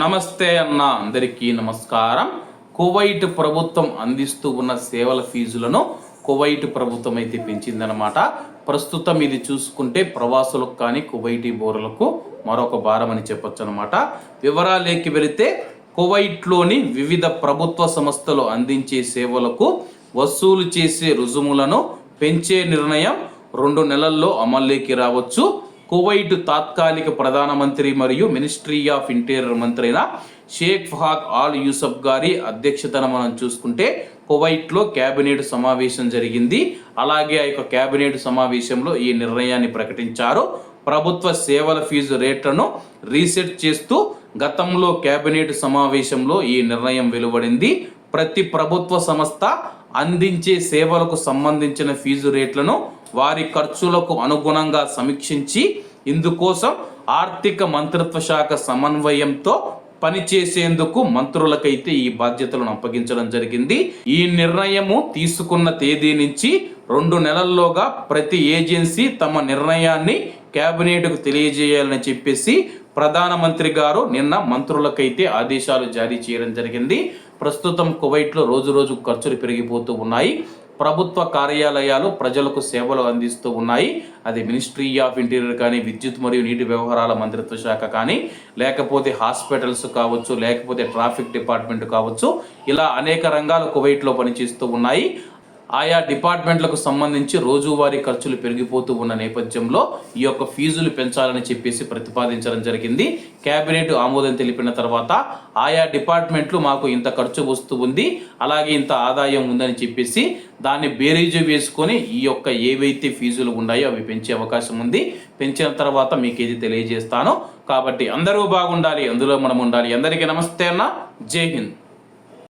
నమస్తే అన్న అందరికీ నమస్కారం. కువైట్ ప్రభుత్వం అందిస్తూ ఉన్న సేవల ఫీజులను కువైట్ ప్రభుత్వం అయితే పెంచిందనమాట ప్రస్తుతం ఇది చూసుకుంటే ప్రవాసులకు కానీ కువైటీ బోర్లకు మరొక భారం అని చెప్పొచ్చు అనమాట వివరాలేకి వెళితే కువైట్లోని వివిధ ప్రభుత్వ సంస్థలు అందించే సేవలకు వసూలు చేసే రుజుములను పెంచే నిర్ణయం రెండు నెలల్లో అమల్లోకి రావచ్చు. కువైట్ తాత్కాలిక ప్రధానమంత్రి మరియు మినిస్ట్రీ ఆఫ్ ఇంటీరియర్ మంత్రి అయిన షేక్ ఫహాద్ ఆల్ యూసఫ్ గారి అధ్యక్షతన మనం చూసుకుంటే కువైట్లో కేబినెట్ సమావేశం జరిగింది. అలాగే ఆ యొక్క కేబినెట్ సమావేశంలో ఈ నిర్ణయాన్ని ప్రకటించారు. ప్రభుత్వ సేవల ఫీజు రేట్లను రీసెట్ చేస్తూ గతంలో కేబినెట్ సమావేశంలో ఈ నిర్ణయం వెలువడింది. ప్రతి ప్రభుత్వ సంస్థ అందించే సేవలకు సంబంధించిన ఫీజు రేట్లను వారి ఖర్చులకు అనుగుణంగా సమీక్షించి ఇందుకోసం ఆర్థిక మంత్రిత్వ శాఖ సమన్వయంతో పనిచేసేందుకు మంత్రులకైతే ఈ బాధ్యతలను అప్పగించడం జరిగింది. ఈ నిర్ణయము తీసుకున్న తేదీ నుంచి రెండు నెలల్లోగా ప్రతి ఏజెన్సీ తమ నిర్ణయాన్ని కేబినెట్కు తెలియజేయాలని చెప్పేసి ప్రధానమంత్రి గారు నిన్న మంత్రులకైతే ఆదేశాలు జారీ చేయడం జరిగింది. ప్రస్తుతం కువైట్లో రోజు రోజు ఖర్చులు పెరిగిపోతూ ఉన్నాయి. ప్రభుత్వ కార్యాలయాలు ప్రజలకు సేవలు అందిస్తూ ఉన్నాయి. అది మినిస్ట్రీ ఆఫ్ ఇంటీరియర్ కానీ విద్యుత్ మరియు నీటి వ్యవహారాల మంత్రిత్వ శాఖ కానీ లేకపోతే హాస్పిటల్స్ కావచ్చు లేకపోతే ట్రాఫిక్ డిపార్ట్మెంట్ కావచ్చు. ఇలా అనేక రంగాలు కువైట్లో పనిచేస్తూ ఉన్నాయి. ఆయా డిపార్ట్మెంట్లకు సంబంధించి రోజువారీ ఖర్చులు పెరిగిపోతూ ఉన్న నేపథ్యంలో ఈ యొక్క ఫీజులు పెంచాలని చెప్పేసి ప్రతిపాదించడం జరిగింది. కేబినెట్ ఆమోదం తెలిపిన తర్వాత ఆయా డిపార్ట్మెంట్లు మాకు ఇంత ఖర్చు వస్తూ ఉంది అలాగే ఇంత ఆదాయం ఉందని చెప్పేసి దాన్ని బేరీజు వేసుకొని ఈ యొక్క ఏవైతే ఫీజులు ఉన్నాయో అవి పెంచే అవకాశం ఉంది. పెంచిన తర్వాత మీకు ఇది తెలియజేస్తాను. కాబట్టి అందరూ బాగుండాలి అందులో మనం ఉండాలి. అందరికీ నమస్తే అన్న. జై హింద్.